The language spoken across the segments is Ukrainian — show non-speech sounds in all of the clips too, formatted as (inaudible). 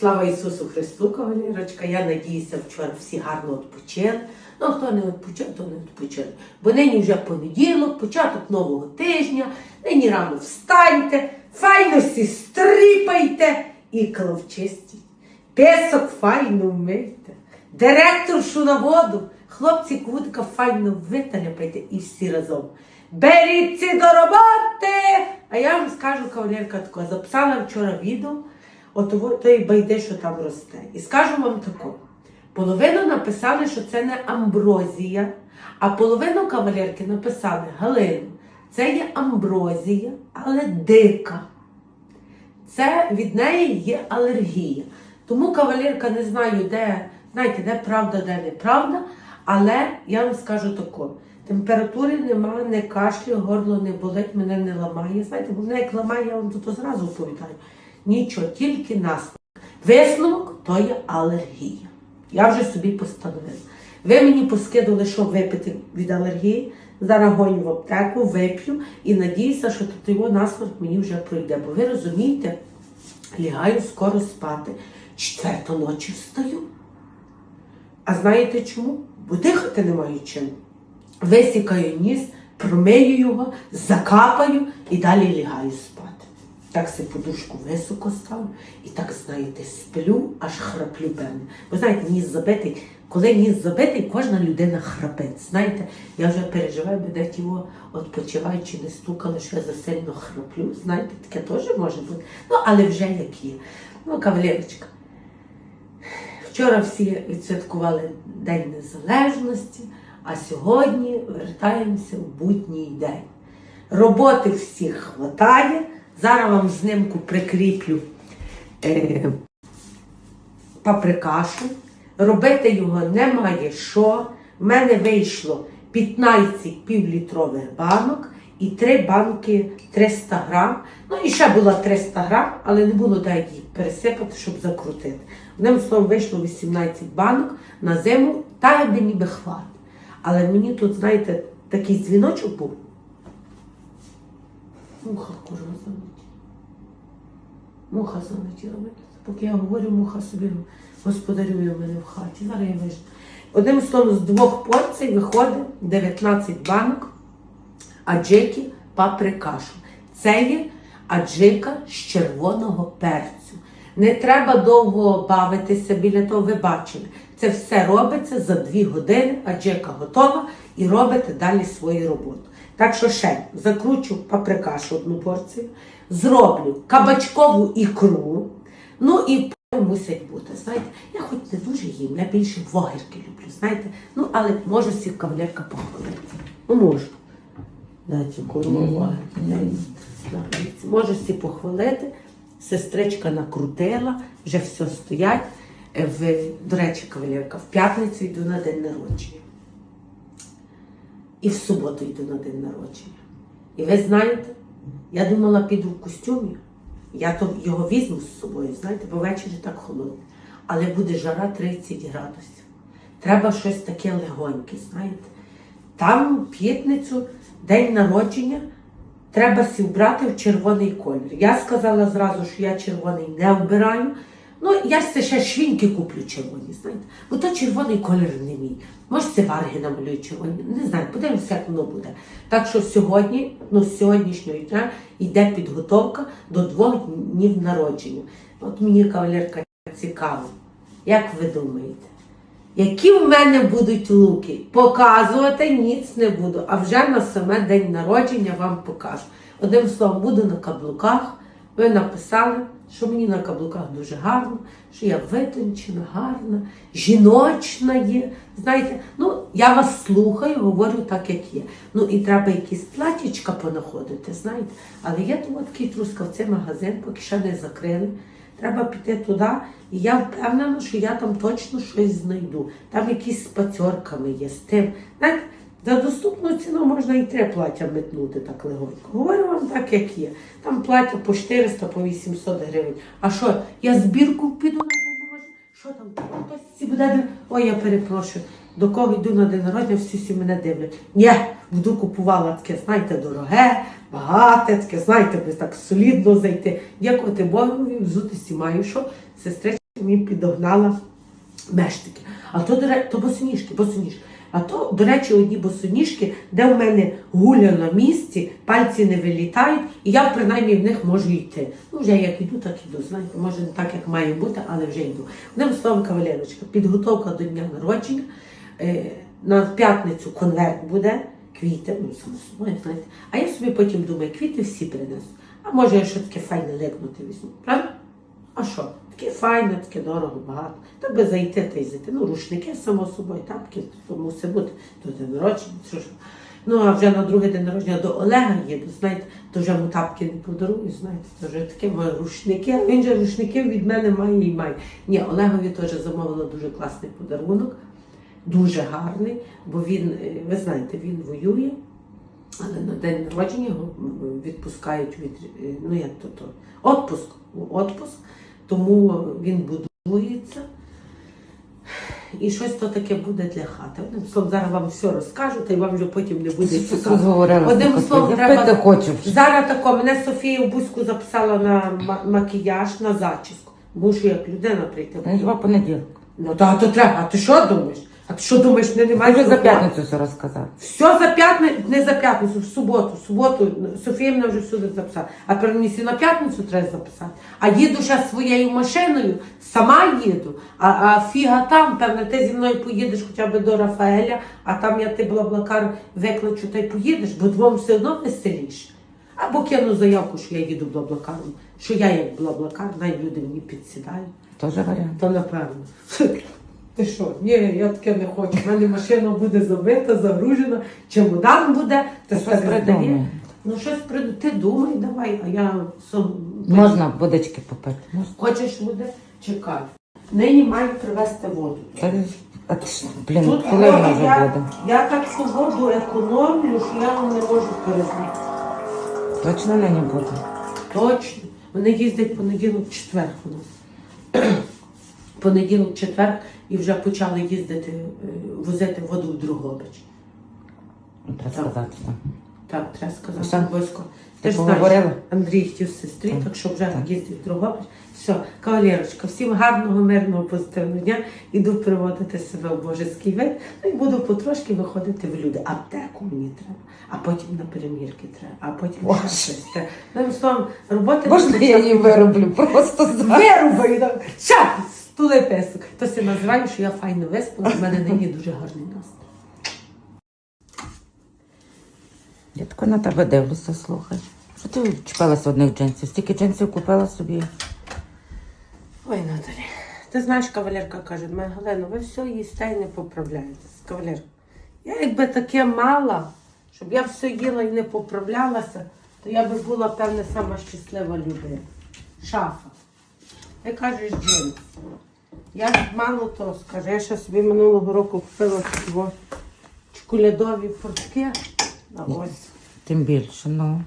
Слава Ісусу Христу, кавалерочка. Я надіюся, вчора всі гарно відпочили. Ну, хто не відпочив, то не відпочив. Бо нині вже понеділок, початок нового тижня, нині рано встаньте, файно всі стріпайте і кловчистіть. Песок файно вмийте, директоршу на воду, хлопці кутка файно виталяпайте і всі разом. Беріться до роботи! А я вам скажу, кавалерка, тако, записала вчора відео, от тої байди, що там росте. І скажу вам тако. Половину написали, що це не амброзія, а половину кавалерки написали Галину. Це є амброзія, але дика. Це від неї є алергія. Тому кавалерка не знаю, де, знаєте, де правда, де неправда. Але я вам скажу тако: температури немає, не кашлю, горло не болить, мене не ламає. Знаєте, бо мене як ламає, я вам тут зразу оповідаю. Нічого, тільки насморк. Висновок то є алергія. Я вже собі постановила. Ви мені поскидали, що випити від алергії. Зараз гоню в аптеку, вип'ю і надіюся, що тут його насморк мені вже пройде. Бо ви розумієте, лягаю скоро спати. Четверта ночі встаю. А знаєте чому? Бо дихати не маю чим. Висікаю ніс, промию його, закапаю і далі лягаю спати. Так си подушку високо ставлю і так, знаєте, сплю, аж храплю певне. Ви знаєте, ніс забитий. Коли ніс забитий, кожна людина храпить. Знаєте, я вже переживаю, де його відпочиваючи, не стукали, що я засильно храплю. Знаєте, таке теж може бути. Ну, але вже як є. Ну, кавалерочка. Вчора всі відсвяткували День Незалежності, а сьогодні вертаємося в будній день. Роботи всіх хватає. Зараз вам знимку прикріплю е, паприкашу. Робити його немає що. В мене вийшло 15 півлітрових банок і 3 банки 300 грам. Ну і ще була 300 грам, але не було де її пересипати, щоб закрутити. Одним словом, вийшло 18 банок на зиму, та ніби хват. Але мені тут, знаєте, такий дзвіночок був. Муха курва залетіла. Муха залетіла. Поки я говорю, муха собі господарює мене в хаті. Зараз я вижу. Одним словом, з двох порцій виходить 19 банок аджики паприкашу. Це є аджика з червоного перцю. Не треба довго бавитися біля того, ви бачили. Це все робиться за 2 години, аджика готова і робите далі свою роботу. Так що ще закручу паприкашу одну порцію, зроблю кабачкову ікру, ну і мусять бути. Знаєте, я хоч не дуже їм, я більше вогірки люблю, знаєте. Ну, але можу всіх кавалерка похвалити. Ну, можу. Дайте курва. Можу всі похвалити. Сестричка накрутила, вже все стоять. Е, В, до речі, кавалерка, в п'ятницю йду на день народження. І в суботу йду на день народження. І ви знаєте, я думала, піду в костюмі. Я то його візьму з собою, знаєте, бо ввечері так холодно. Але буде жара 30 градусів. Треба щось таке легоньке, знаєте. Там в п'ятницю, день народження, треба сі вбрати в червоний колір. Я сказала зразу, що я червоний не вбираю. Ну, я це ще швіньки куплю червоні, знаєте. Бо то червоний колір не мій. Може, це варги намалюю червоні. Не знаю, подивимося, як воно буде. Так що сьогодні, ну з сьогоднішнього дня, йде підготовка до двох днів народження. От мені кавалерка цікаво. Як ви думаєте? Які в мене будуть луки? Показувати ніц не буду, а вже на саме день народження вам покажу. Одним словом, буду на каблуках. Ви написали, що мені на каблуках дуже гарно, що я витончена, гарна, жіночна є. Знаєте, ну я вас слухаю, говорю так, як є. Ну і треба якісь платічка понаходити, знаєте. Але є тут такий трускавцей магазин, поки ще не закрили. Треба піти туди, і я впевнена, що я там точно щось знайду. Там якісь з пацьорками є з тим. Знаєте, за доступну ціну можна і три плаття метнути так легонько. Говорю вам так, як є. Там плаття по 400, по 800 гривень. А що, я збірку піду на день народження? Що там? Хтось буде Ой, я перепрошую. До кого йду на день народження, всі всі мене дивлять. Ні, буду купувала таке, знаєте, дороге, багате, таке, знаєте, би так солідно зайти. Дякувати Богові, взутися маю, що сестричка мені підогнала мештики. А то, то босоніжки, босоніжки. А то, до речі, одні босоніжки, де в мене гуля на місці, пальці не вилітають, і я принаймні в них можу йти. Ну, вже як іду, так іду. Знаєте, може не так, як має бути, але вже йду. Одним словом, кавалерочка, підготовка до дня народження. Е, на п'ятницю конверт буде, квіти, ну, знаєте. А я собі потім думаю, квіти всі принесу. А може я що таке файне лекнути візьму, правда? А що? Таке файне, таке дорого, багато. Та би зайти та й зайти. Ну, рушники, само собою, тапки, то мусить бути до день народження. Що ж. Ну, а вже на другий день народження до Олега їду, знаєте, то вже йому тапки не подарую, знаєте, то вже таке має рушники, він же рушників від мене має і має. Ні, Олегові теж замовила дуже класний подарунок, дуже гарний, бо він, е, ви знаєте, він воює. Але на день народження його відпускають від е, ну як то, то отпуск, отпуск, тому він будується. І щось то таке буде для хати. Одним словом, зараз вам все розкажу, та й вам вже потім не буде цікаво. Одним словом, треба- хочу. Зараз тако, мене Софія в Бузьку записала на макіяж, на зачіску. Мушу як людина прийти. Хіба понеділок. Ну та то треба. А ти що думаєш? А ти що думаєш, не Ти немає? вже за роботи? п'ятницю все розказав. Все за п'ятницю, не за п'ятницю, в суботу. В суботу Софія мене вже всюди записала. А мені на п'ятницю треба записати. А їду ще своєю машиною, сама їду. А, а фіга там, певне, ти зі мною поїдеш хоча б до Рафаеля, а там я ти блаблакар викличу та й поїдеш, бо двом все одно веселіше. Або кину заявку, що я їду блаблакаром, що я як блаблакар, най люди мені підсідають. Теж варіант. То напевно. Ти що? Ні, я таке не хочу. У мене машина буде забита, загружена, чемодан буде, ти Щось все придумай. Ну щось приду. Ти думай, давай, а я сам. Можна водички попити. Можна. Хочеш води? Чекай. Нині маю привезти воду. Та, а ти ж, блін, Тут коли вона вже я, буде? я так цю воду економлю, що я не можу перезнати. Точно нині буде. Точно. Вони їздять понеділок, четвер у нас. Понеділок, четвер і вже почали їздити, е, возити воду в Другобич. Треба Так. сказати. так. Так, треба сказати Все? обов'язково. Ти ж знаєш. Андрій хотів сестрі, Так. так що вже Так. їздить в Другобич. Все, кавалерочка, всім гарного, мирного, позитивного дня. Іду приводити себе в божеський вид. Ну і буду потрошки виходити в люди. Аптеку мені треба, а потім на перемірки треба, а потім ще щось треба. Одним словом, роботи Можна я її вироблю просто зараз? Вирубаю, так. Чак, песок. То се називає, що я файно виспала, в мене нині дуже гарний настрій. Я тако на тебе дивлюся, слухай. Що ти вчепилася одних джинсів? Стільки джинсів купила собі. Ой, Наталі. Ти знаєш, кавалерка каже, мене Галина, ви все їсте і не поправляєтесь. Кавалерка. Я якби таке мала, щоб я все їла і не поправлялася, то я би була, певне, сама щаслива людина. Шафа. Ти кажеш джинс. Я мало то скажу. Я ще собі минулого року купила такі о чоколядові портки. А ось. Тим більше, ну.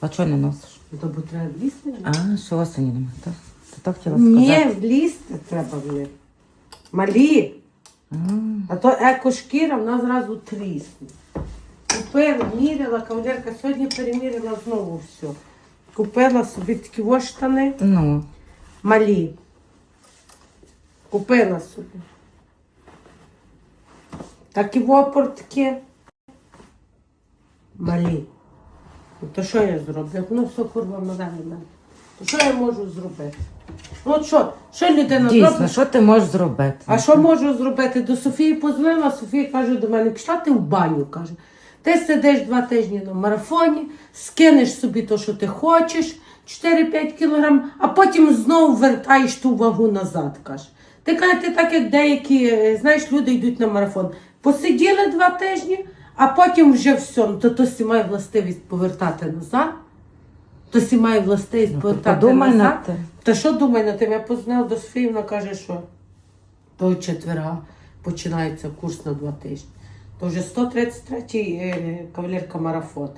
А чого не носиш? Ну, то бо треба влізти. А, що осені немає, так? Ти так хотіла Ні, сказати? влізти треба в них. Малі. А, А то екошкіра вона зразу трісне. Купила, міряла, кавалерка сьогодні переміряла знову все. Купила собі такі ось штани ну, малі. Купила собі. Такі портки малі. Ну, то що я зроблю? Ну все курва мале мене. То що я можу зробити? Ну от що? Що людина дійсно, зробить? що ти можеш зробити? А що можу зробити? До Софії позвонила, Софія каже до мене, пішла ти в баню, каже. Ти сидиш два тижні на марафоні, скинеш собі то, що ти хочеш, 4-5 кілограм, а потім знову вертаєш ту вагу назад, каже. Ти кажете, так як деякі, е, знаєш, люди йдуть на марафон. Посиділи два тижні, а потім вже все. Ну, то то має властивість повертати назад. То сі має властивість Ну, повертати подумай назад. тим. Та що думай на тим? Я познала до Софії, вона каже, що до четверга починається курс на два тижні. То вже 133-й е, кавалерка марафон.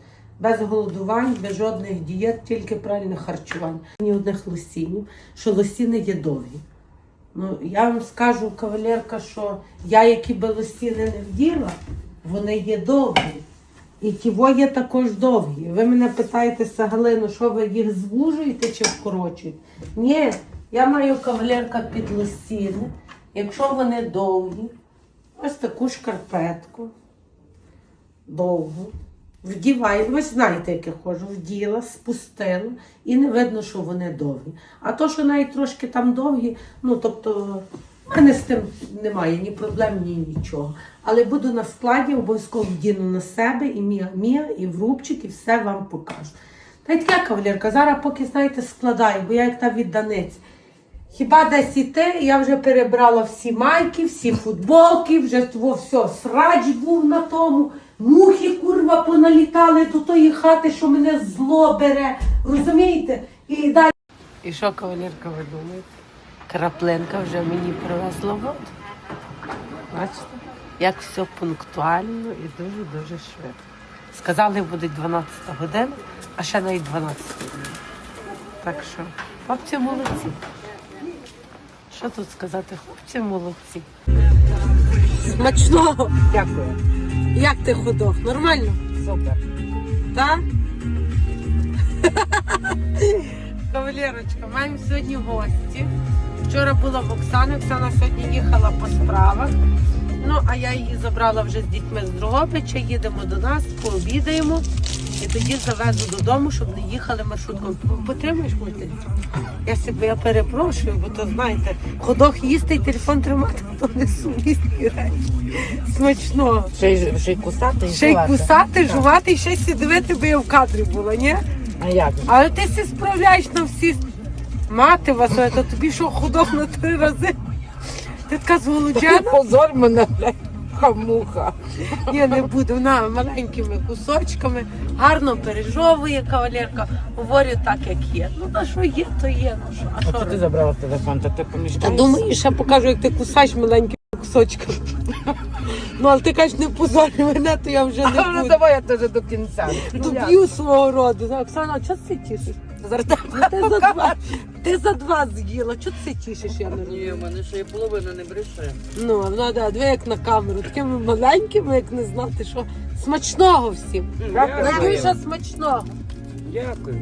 Без голодувань, без жодних дієт, тільки правильне харчування. Ні одних лосінів, що лосіни є довгі. Ну, я вам скажу, кавалерка, що я, які би лосіни не вділа, вони є довгі. І ті є також довгі. Ви мене питаєте, Галину, що ви їх звужуєте чи вкорочуєте? Ні, Я маю кавалерка під лосіни. Якщо вони довгі, ось таку шкарпетку. Довгу. Вдіваю, ви знаєте, як я ходжу, вділа, спустила, і не видно, що вони довгі. А то, що навіть трошки там довгі, ну тобто, в мене з тим немає ні проблем, ні нічого. Але буду на складі, обов'язково вдіну на себе і Мія, Мія, і в рубчик, і все вам покажу. Та й таке кавалерка, зараз поки, знаєте, складаю, бо я як та відданиця. Хіба десь іти, я вже перебрала всі майки, всі футболки, вже все, срач був на тому, мухи курва поналітали до тої хати, що мене зло бере. Розумієте? І далі. І що, кавалерка, ви думаєте? Краплинка вже мені привезла воду. Бачите? Як все пунктуально і дуже-дуже швидко. Сказали, буде 12 година, а ще навіть 12 годин. Так що, хлопці молодці. Що тут сказати? Хлопці молодці. Смачного! Дякую. Як ти ходов? Нормально? Супер. Так? (laughs) Кавалерочка, маємо сьогодні гості. Вчора була в Оксани, Оксана сьогодні їхала по справах. Ну, а я її забрала вже з дітьми з Дрогобича, їдемо до нас, пообідаємо і тоді завезу додому, щоб не їхали маршрутком. Потримаєш телефон? Я себе я перепрошую, бо то знаєте, ходох їсти і телефон тримати, то не сумісні речі. Смачного. Ще й, ще й кусати і Ще й жувати. кусати, жувати і ще й сидіти, бо я в кадрі була, ні? А як? же? Але ти все справляєш на всі. Мати вас, то тобі що ходок на три рази. Ти така зголоджена? (laughs) Позор мене, блядь, хамуха. Ні, не буде. Вона маленькими кусочками, гарно пережовує кавалерка. Говорю так, як є. Ну, та що є, то є. Ну що, а що ти робити? забрала телефон? Та ти поміщаєш? Та думаю, ще покажу, як ти кусаєш маленькими кусочками. Ну, але ти кажеш, не позорь мене, то я вже Ну, не буду. давай я теж до кінця. Ну. Доб'ю свого роду. Ну, Оксана, а чого ти тішиш? Зараз Ну, за два, ти за два з'їла. Чого ти тішиш, я не Ні, розумію. в мене ще й половина не бреше. Ну, вона да, диви як на камеру, такими маленькими, як не знати, що смачного всім. Дякую. Надюша, смачного. Дякую.